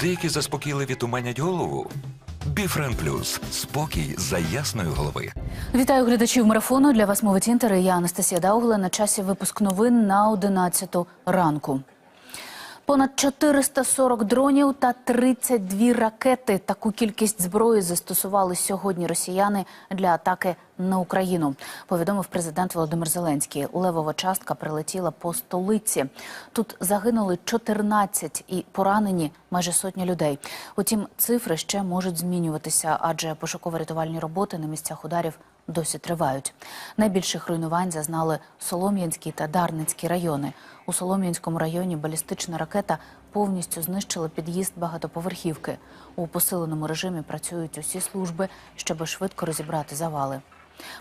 Деякі заспокійливі туманять голову. Біфрен Плюс спокій за ясної голови. Вітаю глядачів марафону. Для вас мовить інтер. і Я Анастасія Даугла. На часі випуск новин на 11 ранку. Понад 440 дронів та 32 ракети. Таку кількість зброї застосували сьогодні росіяни для атаки на Україну. Повідомив президент Володимир Зеленський. Левова частка прилетіла по столиці. Тут загинули 14 і поранені майже сотня людей. Утім, цифри ще можуть змінюватися, адже пошуково-рятувальні роботи на місцях ударів досі тривають. Найбільших руйнувань зазнали Солом'янський та Дарницький райони. У Солом'янському районі балістична ракета повністю знищила під'їзд багатоповерхівки. У посиленому режимі працюють усі служби, щоб швидко розібрати завали.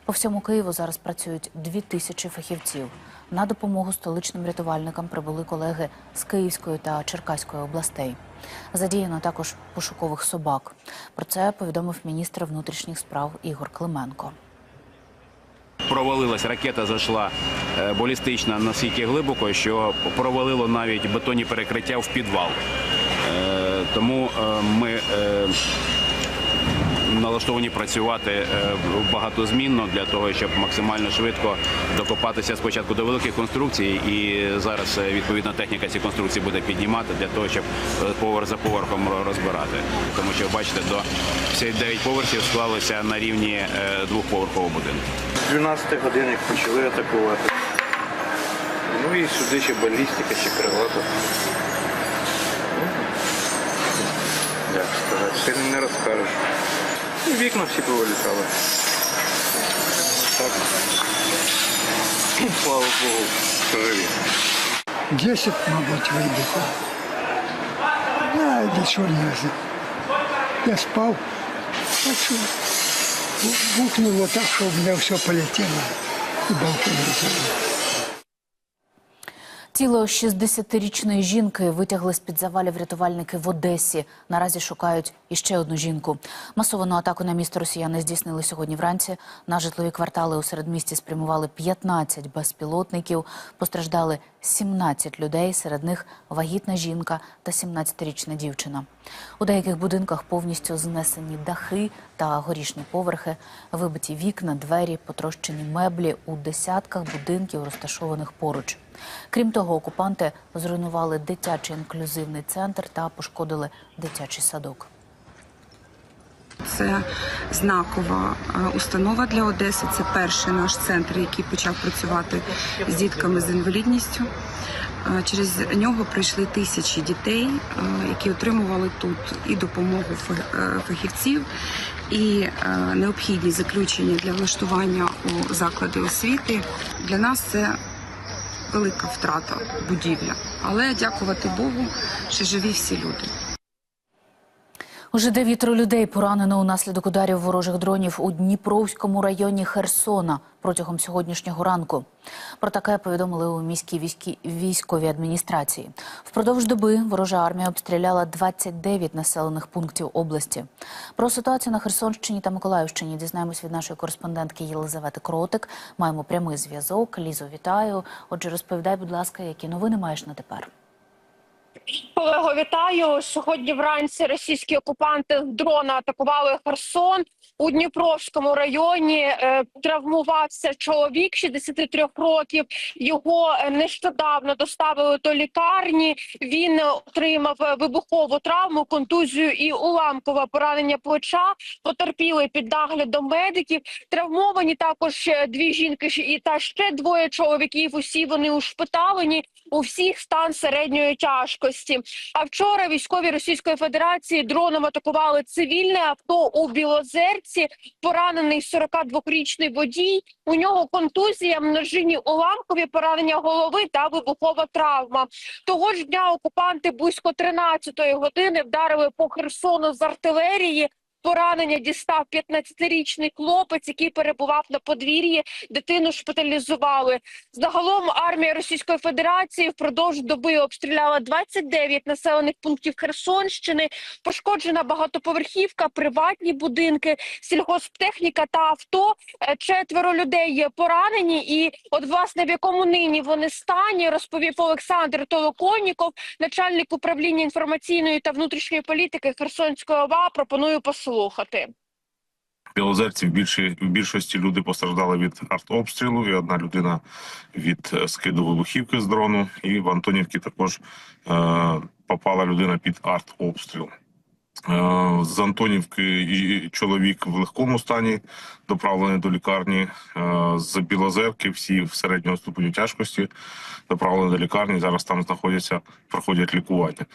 По всьому Києву зараз працюють дві тисячі фахівців. На допомогу столичним рятувальникам прибули колеги з Київської та Черкаської областей. Задіяно також пошукових собак. Про це повідомив міністр внутрішніх справ Ігор Клименко. Провалилась ракета, зайшла е, балістична настільки глибоко, що провалило навіть бетонні перекриття в підвал. Е, Тому е, ми налаштовані працювати багатозмінно для того, щоб максимально швидко докопатися спочатку до великих конструкцій, і зараз відповідна техніка ці конструкції буде піднімати для того, щоб поверх за поверхом розбирати. Тому що бачите, до всі 9 поверхів склалися на рівні двохповерхового будинку. З 12 годин їх почали атакувати. Ну і сюди ще балістика, ще крилата. Ну, Як сказати, ти не розкажеш. І вікна всі повилітали. Так. Слава Богу, живі. 10, мабуть, вибуху. Я нічого не знаю. Я спав, так що бухнуло так, що у мене все полетіло і балкон розорвало. Тіло 60-річної жінки витягли з-під завалів рятувальники в Одесі. Наразі шукають іще одну жінку. Масовану атаку на місто росіяни здійснили сьогодні вранці. На житлові квартали у середмісті спрямували 15 безпілотників. Постраждали 17 людей, серед них вагітна жінка та 17-річна дівчина. У деяких будинках повністю знесені дахи та горішні поверхи, вибиті вікна, двері, потрощені меблі у десятках будинків, розташованих поруч. Крім того, окупанти зруйнували дитячий інклюзивний центр та пошкодили дитячий садок. Це знакова е, установа для Одеси. Це перший наш центр, який почав працювати з дітками з інвалідністю. Е, Через нього прийшли тисячі дітей, е, які отримували тут і допомогу фах- фахівців, і необхідні заключення для влаштування у заклади освіти. Для нас це велика втрата будівля. Але дякувати Богу, що живі всі люди. Уже дев'ятеро людей поранено унаслідок ударів ворожих дронів у Дніпровському районі Херсона протягом сьогоднішнього ранку. Про таке повідомили у міській війській військовій адміністрації. Впродовж доби ворожа армія обстріляла 29 населених пунктів області. Про ситуацію на Херсонщині та Миколаївщині дізнаємось від нашої кореспондентки Єлизавети Кротик. Маємо прямий зв'язок. Лізо, вітаю. Отже, розповідай, будь ласка, які новини маєш на тепер. Колего, вітаю. Сьогодні вранці російські окупанти дрона атакували Херсон у Дніпровському районі. Е, травмувався чоловік 63 років. Його е, нещодавно доставили до лікарні. Він отримав вибухову травму, контузію і уламкове поранення плеча. Потерпіли під наглядом медиків. Травмовані також е, дві жінки і та ще двоє чоловіків. Усі вони ушпиталені. У всіх стан середньої тяжкості. А вчора військові Російської Федерації дроном атакували цивільне авто у Білозерці. Поранений 42-річний водій. У нього контузія, множинні уламкові поранення голови та вибухова травма. Того ж дня окупанти близько 13-ї години вдарили по Херсону з артилерії. Поранення дістав 15-річний хлопець, який перебував на подвір'ї. Дитину шпиталізували. Загалом армія Російської Федерації впродовж доби обстріляла 29 населених пунктів Херсонщини. Пошкоджена багатоповерхівка, приватні будинки, сільгосптехніка та авто. Е, Четверо людей є поранені. І от власне в якому нині вони стані, розповів Олександр Толоконніков, начальник управління інформаційної та внутрішньої політики Херсонської ОВА. Пропоную послухати. В Білозерці в, в більшості люди постраждали від артобстрілу, і одна людина від е, скиду вибухівки з дрону. І в Антонівці також е, попала людина під артобстріл. Е, з Антонівки чоловік в легкому стані доправлений до лікарні. Е, з Білозерки всі в середньому ступеню тяжкості доправлені до лікарні. Зараз там знаходяться, проходять лікування.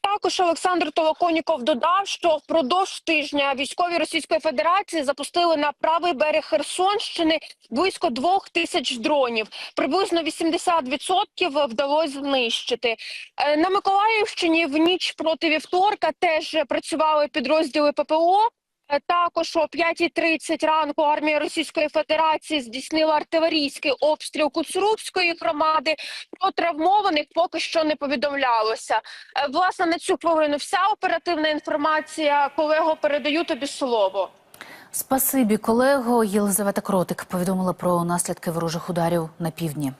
Також Олександр Толоконіков додав, що впродовж тижня військові Російської Федерації запустили на правий берег Херсонщини близько двох тисяч дронів. Приблизно 80% вдалося знищити. Е, На Миколаївщині в ніч проти вівторка теж працювали підрозділи ППО. Е, Також о 5.30 ранку армія Російської Федерації здійснила артилерійський обстріл Куцурубської громади. Про травмованих поки що не повідомлялося. Е, Власне, на цю хвилину вся оперативна інформація. Колего, передаю тобі слово. Спасибі, колего. Єлизавета Кротик повідомила про наслідки ворожих ударів на півдні.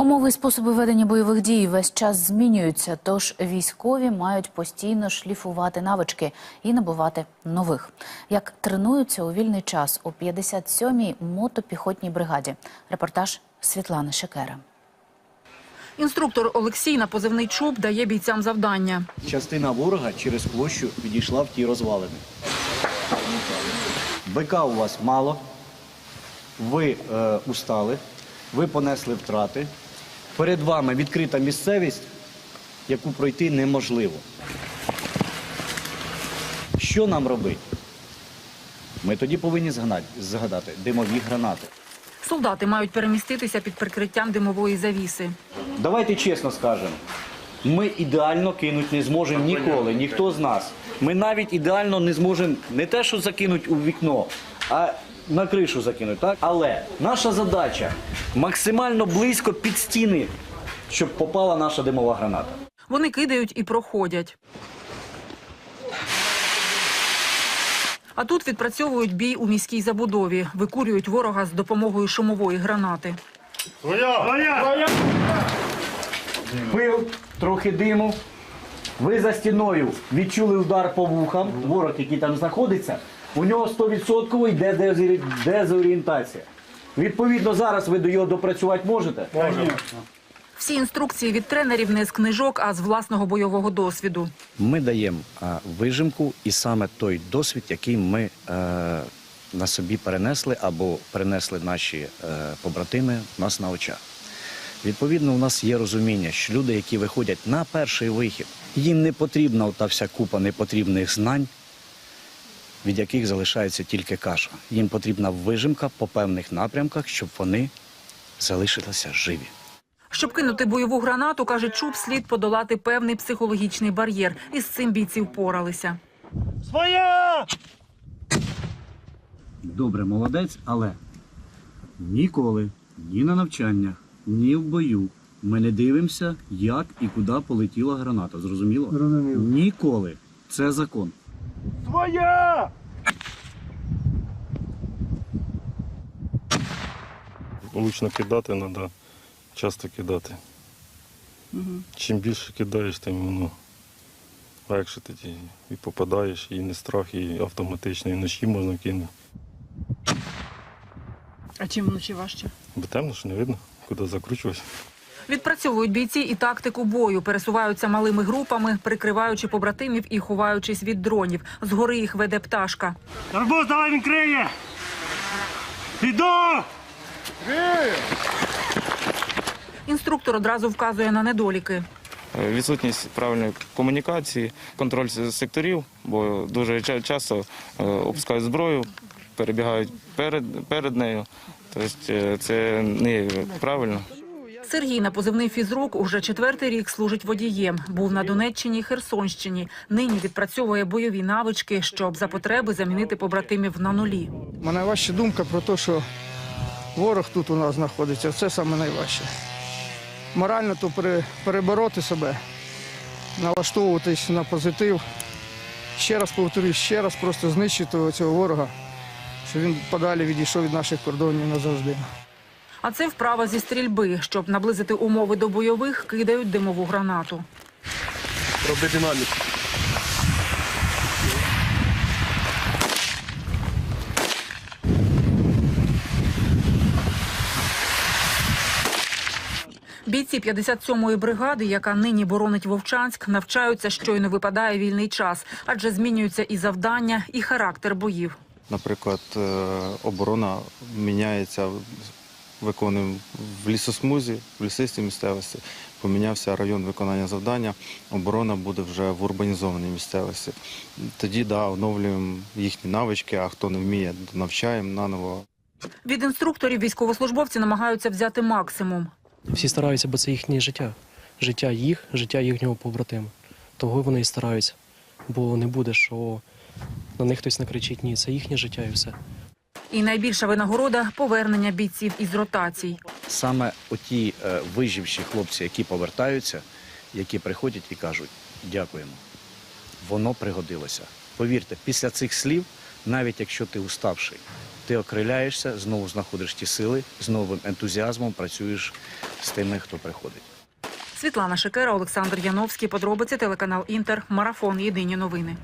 Умови і способи ведення бойових дій весь час змінюються, тож військові мають постійно шліфувати навички і набувати нових. Як тренуються у вільний час у 57-й мотопіхотній бригаді. Репортаж Світлани Шекера. Інструктор Олексій на позивний чуб дає бійцям завдання. Частина ворога через площу відійшла в ті розвалини. БК у вас мало, ви е, устали, ви понесли втрати. Перед вами відкрита місцевість, яку пройти неможливо. Що нам робити? Ми тоді повинні згадати, згадати димові гранати. Солдати мають переміститися під прикриттям димової завіси. Давайте чесно скажемо. Ми ідеально кинути не зможемо ніколи, ніхто з нас. Ми навіть ідеально не зможемо не те, що закинути у вікно, а на кришу закинути. Так? Але наша задача максимально близько під стіни, щоб попала наша димова граната. Вони кидають і проходять. А тут відпрацьовують бій у міській забудові, викурюють ворога з допомогою шумової гранати. Пил, трохи диму. Ви за стіною відчули удар по вухам. Ворог, який там знаходиться, у нього 100% йде дезорі- дезорієнтація. Відповідно, зараз ви до його допрацювати можете? Можемо. Всі інструкції від тренерів не з книжок, а з власного бойового досвіду. Ми даємо а, вижимку і саме той досвід, який ми е, на собі перенесли або перенесли наші е, побратими у нас на очах. Відповідно, у нас є розуміння, що люди, які виходять на перший вихід, їм не потрібна та вся купа непотрібних знань, від яких залишається тільки каша. Їм потрібна вижимка по певних напрямках, щоб вони залишилися живі. Щоб кинути бойову гранату, каже Чуб, слід подолати певний психологічний бар'єр. І з цим бійці впоралися. Своя! Добре, молодець, але ніколи, ні на навчаннях, ні в бою. Ми не дивимося, як і куди полетіла граната. Зрозуміло? Зрозуміло. Ніколи. Це закон. Влучно кидати треба, часто кидати. Чим більше кидаєш, тим воно легше тоді і попадаєш, і не страх, і автоматично, і вночі можна кинути. А чим вночі важче? Бо темно, що не видно, куди закручуватися. Відпрацьовують бійці і тактику бою, пересуваються малими групами, прикриваючи побратимів і ховаючись від дронів. Згори їх веде пташка. Арбуз, давай він криє! Іду! Інструктор одразу вказує на недоліки. Відсутність правильної комунікації, контроль секторів, бо дуже часто е, опускають зброю, перебігають перед, перед нею. Тобто е, це не правильно. Сергій на позивний фізрук уже четвертий рік служить водієм. Був на Донеччині і Херсонщині. Нині відпрацьовує бойові навички, щоб за потреби замінити побратимів на нулі. Мене важча думка про те, що ворог тут у нас знаходиться. Це саме найважче. Морально то перебороти себе, налаштовуватись на позитив. Ще раз повторюсь, ще раз просто знищити цього ворога, щоб він подалі відійшов від наших кордонів назавжди. А це вправа зі стрільби. Щоб наблизити умови до бойових, кидають димову гранату. Роби динаміку. Бійці 57-ї бригади, яка нині боронить Вовчанськ, навчаються, щойно випадає вільний час, адже змінюються і завдання, і характер боїв. Наприклад, е, оборона міняється, виконуємо в лісосмузі, в лісистій місцевості. Помінявся район виконання завдання, оборона буде вже в урбанізованій місцевості. Тоді да, оновлюємо їхні навички, а хто не вміє, навчаємо наново. Від інструкторів військовослужбовці намагаються взяти максимум. Всі стараються, бо це їхнє життя. Життя їх, життя їхнього побратима. Того вони і стараються. Бо не буде, що на них хтось накричить ні, це їхнє життя і все. І найбільша винагорода повернення бійців із ротацій. Саме оті е, виживші хлопці, які повертаються, які приходять і кажуть дякуємо. Воно пригодилося. Повірте, після цих слів, навіть якщо ти уставший, ти окриляєшся, знову знаходиш ті сили, з новим ентузіазмом працюєш з тими, хто приходить. Світлана Шекера, Олександр Яновський. Подробиці телеканал Інтер. Марафон. Єдині новини.